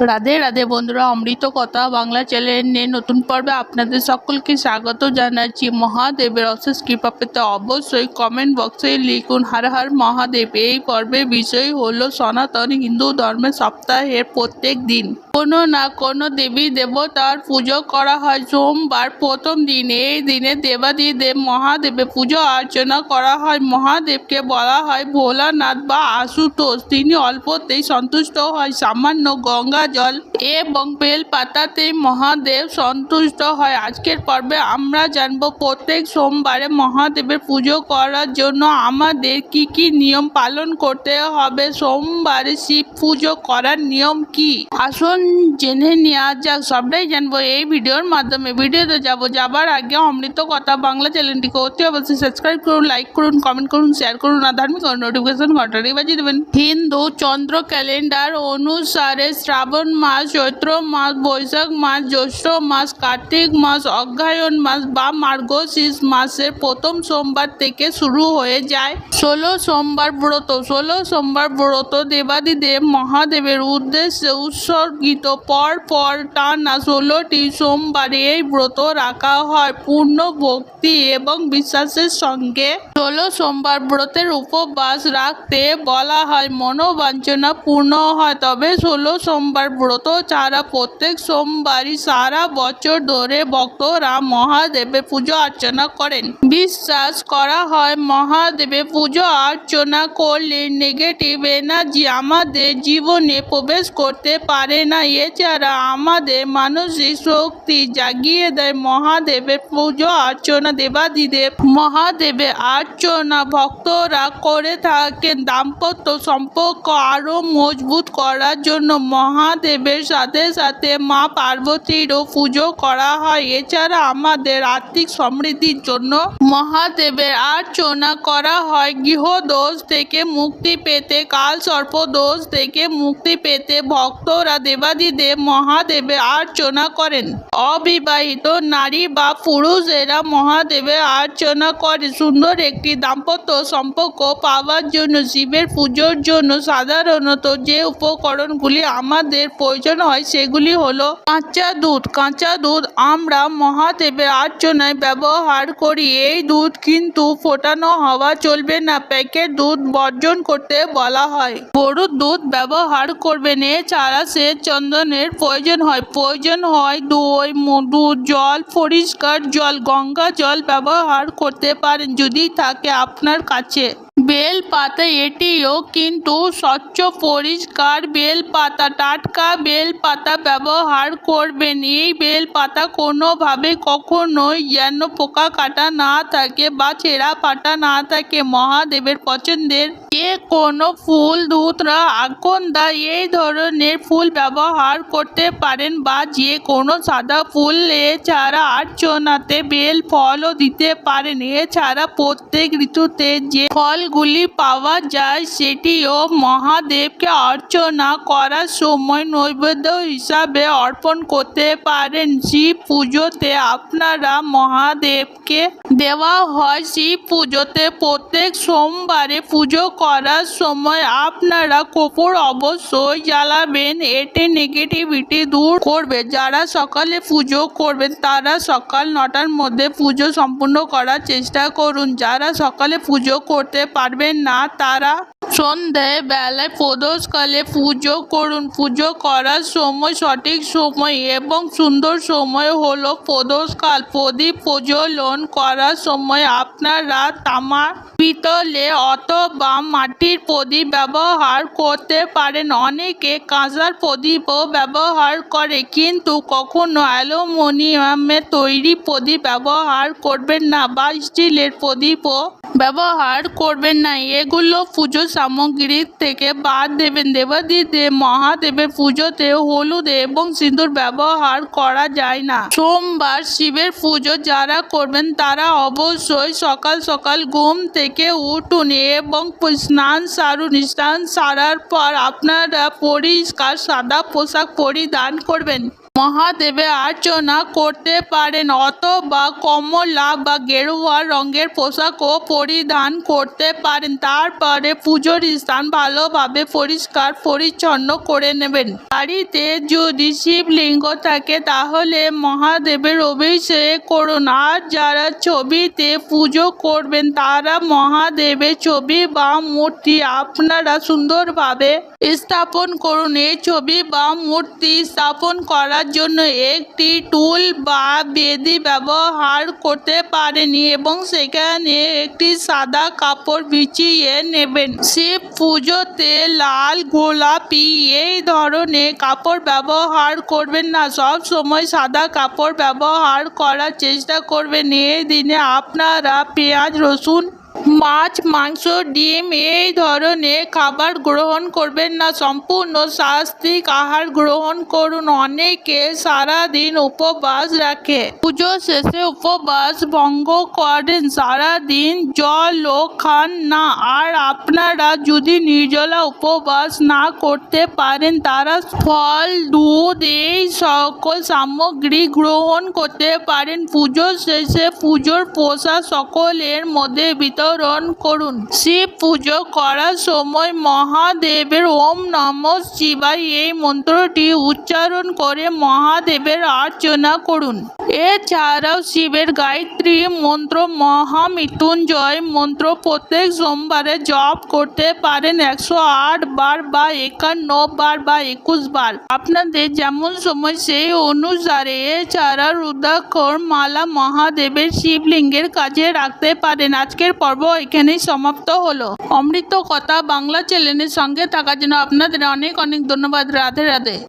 রাধে রাধে বন্ধুরা, অমৃত কথা বাংলা চ্যানেলের নতুন পর্বে আপনাদের সকলকে স্বাগত জানাচ্ছি। মহাদেবের অশেষ কৃপা পেতে অবশ্যই কমেন্ট বক্সে লিখুন, হর হর মহাদেব। এই পর্বের বিষয় হলো সনাতন হিন্দু ধর্মের সপ্তাহের প্রত্যেক দিন। কোনো না কোনো দেবী দেবতার পুজো করা হয়। সোমবার প্রথম দিন, এই দিনে দেবাদিদেব মহাদেবে পুজো অর্চনা করা হয়। মহাদেবকে বলা হয় ভোলানাথ বা আশুতোষ। তিনি অল্পতেই সন্তুষ্ট হয়। সামান্য গঙ্গা জল এবং বেল পাতাতেই মহাদেব সন্তুষ্ট হয়। আজকের পর্বে আমরা জানব প্রত্যেক সোমবারে মহাদেবের পুজো করার জন্য আমাদের কি কি নিয়ম পালন করতে হবে? সোমবারে শিব পুজো করার নিয়ম কি? আসুন জেনে নেওয়া যাক। সবটাই জানব এই ভিডিওর মাধ্যমে। ভিডিওতে যাব। যাবার আগে অমৃত কথা বাংলা চ্যানেলটিকে অতি অবশ্যই সাবস্ক্রাইব করুন, লাইক করুন, কমেন্ট করুন, শেয়ার করুন, আর ধার্মিক নোটিফিকেশন ঘন্টাটি বাজিয়ে দেবেন। হিন্দু চন্দ্র ক্যালেন্ডার অনুসারে শ্রাবণ মাস চৈত্র মাস বৈশাখ মাস জ্যৈষ্ঠ মাস কার্তিক মাস অগ্রায়ণ মাস বা মার্গশীর্ষ মাসের প্রথম সোমবার থেকে শুরু হয়ে যায়। ষোলো সোমবার ব্রত, ষোলো সোমবার ব্রত দেবাদিদেব মহাদেবের উদ্দেশ্যে উৎসর্গিত। পর পর টানা ষোলোটি সোমবারে এই ব্রত রাখা হয় পূর্ণ ভক্তি এবং বিশ্বাসের সঙ্গে। ষোলো সোমবার ব্রতের উপবাস রাখতে বলা হয়, মনোবাঞ্ছনা পূর্ণ হয়। তবে ষোলো সোমবার ব্রত ছাড়া প্রত্যেক সোমবারই সারা বছর ধরে ভক্তরা মহাদেবের পুজো অর্চনা করেন। বিশ্বাস করা হয় মহাদেবের পুজো অর্চনা করলে নেগেটিভ এনার্জি আমাদের জীবনে প্রবেশ করতে পারে না। এছাড়া আমাদের মানসিক শক্তি জাগিয়ে দেয় মহাদেবের পুজো অর্চনা দেবাদিদেব। মহাদেবের অর্চনা ভক্তরা করে থাকেন। দাম্পত্য সম্পর্ক আরও মজবুত করার জন্য মহাদেবের সাথে সাথে মা পার্বতীরও পুজো করা হয়। এছাড়া আমাদের আর্থিক সমৃদ্ধির জন্য মহাদেবের আর্চনা করা হয়। গৃহদোষ থেকে মুক্তি পেতে, কাল সর্প দোষ থেকে মুক্তি পেতে ভক্তরা দেবাদিদেব মহাদেবের আর্চনা করেন। অবিবাহিত নারী বা পুরুষেরা মহাদেবের আর্চনা করে। সুন্দর একটি দাম্পত্য সম্পর্ক পাওয়ার জন্য শিবের পুজোর জন্য সাধারণত যে উপকরণগুলি আমাদের প্রয়োজন হয় সেগুলি হলো কাঁচা দুধ। কাঁচা দুধ আমরা মহাদেবের অর্চনায় ব্যবহার করি। এই দুধ কিন্তু ফোটানো হওয়া চলবে না, প্যাকেট দুধ বর্জন করতে বলা হয়। গরুর দুধ ব্যবহার করবেন, এছাড়া সে চন্দনের প্রয়োজন হয়। প্রয়োজন হয় দই, মধু, জল, পরিষ্কার জল, গঙ্গা জল ব্যবহার করতে পারেন, যদি থাকে আপনার কাছে। বেল পাতা এটিও কিন্তু স্বচ্ছ, পরিষ্কার বেল পাতা টাটকা বেল পাতা ব্যবহার করবেন। এই বেল পাতা কোনোভাবে কখনোই যেন পোকা কাটা না থাকে বা ছেঁড়া ফাটা না থাকে। মহাদেবের পছন্দের যে কোনো ফুল, ধুতরা, আকন্দা এই ধরনের ফুল ব্যবহার করতে পারেন বা যে কোনো সাদা ফুল। এছাড়া আর্চনাতে বেল ফলও দিতে পারেন। এছাড়া প্রত্যেক ঋতুতে যে ফলগুলি পাওয়া যায় সেটিও মহাদেবকে অর্চনা করার সময় নৈবেদ্য হিসাবে অর্পণ করতে পারেন। শিব পুজোতে আপনারা মহাদেবকে দেওয়া হয় শিব পুজোতে প্রত্যেক সোমবারে পুজো করার সময় আপনারা কপুর অবশ্যই জ্বালাবেন। এতে নেগেটিভিটি দূর করবে। যারা সকালে পুজো করবেন, তারা সকাল নটার মধ্যে পুজো সম্পূর্ণ করার চেষ্টা করুন। যারা সকালে পুজো করতে পারবেন না, তারা সন্ধ্যায় বেলায় প্রদোষকালে পুজো করুন। পুজো করার সময়, সঠিক সময় এবং সুন্দর সময় হলো প্রদোষকাল। প্রদীপ প্রজ্বলন করার সময় আপনারা তামা পিতলে অথবা মাটির প্রদীপ ব্যবহার করতে পারেন। অনেকে কাঁচার প্রদীপও ব্যবহার করে, কিন্তু কখনো অ্যালুমিনিয়ামের তৈরি প্রদীপ ব্যবহার করবেন না। বা স্টিলের প্রদীপও ব্যবহার করবেন না। এগুলো পুজো সামগ্রীর থেকে বাদ দেবেন। দেবাদিদেব মহাদেবের পুজোতে হলুদ এবং সিঁদুর ব্যবহার করা যায় না। সোমবার শিবের পুজো যারা করবেন, তারা অবশ্যই সকাল সকাল ঘুম থেকে উঠুন এবং স্নান সারুন। স্নান সারার পর আপনারা পরিষ্কার সাদা পোশাক পরিধান করবেন। মহাদেবের অর্চনা করতে পারেন অথবা কমলা বা গেরুয়া রঙের পোশাকও পরিধান করতে পারেন। তারপরে পুজোর স্থান ভালোভাবে পরিষ্কার, পরিচ্ছন্ন করে নেবেন। বাড়িতে যদি শিবলিঙ্গ থাকে তাহলে মহাদেবের অভিষেক করুন। আর যারা ছবিতে পুজো করবেন তারা মহাদেবের ছবি বা মূর্তি আপনারা সুন্দরভাবে স্থাপন করুন। এই ছবি বা মূর্তি স্থাপন করার জন্য একটি টুল বা বেদি ব্যবহার করতে পারেন এবং সেখানে একটি সাদা কাপড় বিছিয়ে নেবেন। শিব পুজোতে লাল, গোলাপি এই ধরনের কাপড় ব্যবহার করবেন না। সব সময় সাদা কাপড় ব্যবহার করার চেষ্টা করবেন। এই দিনে আপনারা পেঁয়াজ, রসুন মাছ, মাংস, ডিম এই ধরনের খাবার গ্রহণ করবেন না। সম্পূর্ণ সাত্বিক আহার গ্রহণ করুন। অনেকে সারাদিন উপবাস রাখে। পুজো শেষে উপবাস ভঙ্গ করেন। সারাদিন জলও খান না। আর আপনারা যদি নির্জলা উপবাস না করতে পারেন, তারা ফল, দুধ এই সকল সামগ্রী গ্রহণ করতে পারেন। পুজো শেষে পুজোর পোষা সকলের মধ্যে বিতরণ করুন। শিব পুজো করার সময় মহাদেবের ওম নম শিবায় এই মন্ত্রটি উচ্চারণ করে মহাদেবের অর্চনা করুন। এছাড়াও শিবের গায়ত্রী মন্ত্র মহামৃত্যুঞ্জয় মন্ত্র প্রত্যেক সোমবারে জপ করতে পারেন একশো আট বার বা একান্ন বার বা একুশ বার। আপনাদের যেমন সময় সেই অনুসারে এছাড়া রুদ্রাক্ষর মালা মহাদেবের শিবলিঙ্গের কাজে রাখতে পারেন। আজকের পর্ব এখানেই সমাপ্ত হলো। অমৃত কথা বাংলা চ্যানেলের সঙ্গে থাকার জন্য আপনাদের অনেক অনেক ধন্যবাদ। রাধে রাধে।